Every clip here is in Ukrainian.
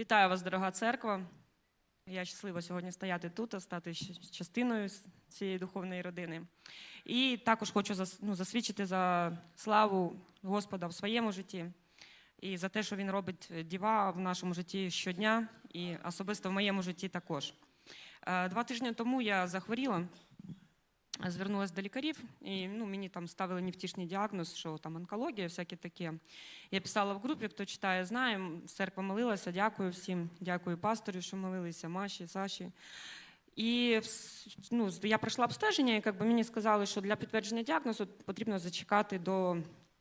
Вітаю вас, дорога церква. Я щаслива сьогодні стояти тут, та стати частиною цієї духовної родини. І також хочу ну, засвідчити за славу Господа в своєму житті і за те, що Він робить діва в нашому житті щодня, і особисто в моєму житті також. Е, Два тижні тому я захворіла, звернулася до лікарів, і ну, мені там ставили невтішний діагноз, що там онкологія, всяке таке. Я писала в групі, хто читає, знає. Церква молилася. Дякую всім. Дякую пастору, що молилися, Маші, Саші. І ну, я пройшла обстеження, і якби мені сказали, що для підтвердження діагнозу потрібно зачекати до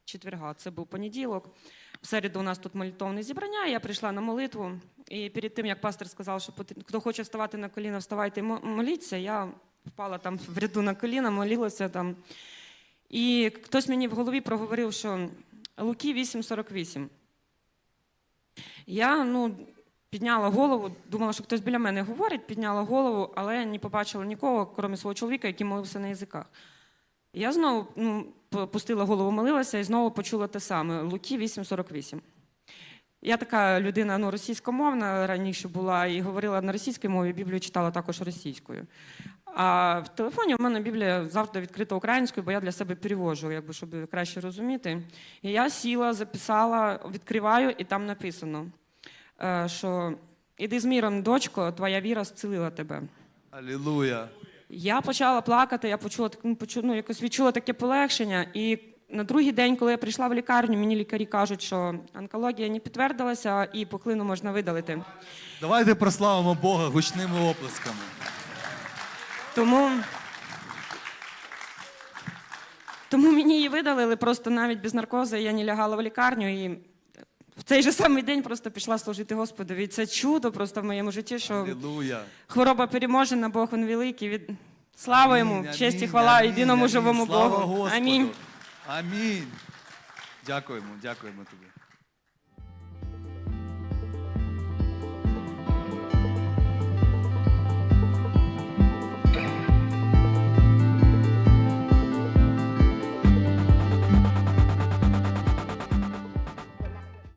четверга. Це був понеділок. В середу у нас тут молитовне зібрання. Я прийшла на молитву. І перед тим, як пастор сказав, що хто хоче вставати на коліна, вставайте і моліться, я впала там в ряду на коліна, молилася там. І хтось мені в голові проговорив, що Луки 8.48. Я ну, підняла голову, думала, що хтось біля мене говорить, підняла голову, але не побачила нікого, крім свого чоловіка, який молився на язиках. Я знову ну, пустила голову, молилася і знову почула те саме Луки 8.48. Я така людина ну, російськомовна раніше була і говорила на російській мові, Біблію читала також російською. А в телефоні у мене Біблія завжди відкрита українською, бо я для себе перевожу, якби, щоб краще розуміти. І я сіла, записала, відкриваю, і там написано, е, що іди з міром, дочко, твоя віра зцілила тебе. Алілуя. Я почала плакати, я почула ну, ну, якось відчула таке полегшення. І на другий день, коли я прийшла в лікарню, мені лікарі кажуть, що онкологія не підтвердилася і пухлину можна видалити. Давайте прославимо Бога гучними оплесками. Тому, тому мені її видалили просто навіть без наркозу. Я не лягала в лікарню і в цей же самий день просто пішла служити Господові. І це чудо просто в моєму житті, що Алілуя. хвороба переможена, Бог він великий. Від... Слава йому, Амінь, честь і хвала амінь, єдиному амінь. живому Слава Богу. Господу. Амінь. Амінь. Дякуємо, дякуємо тобі.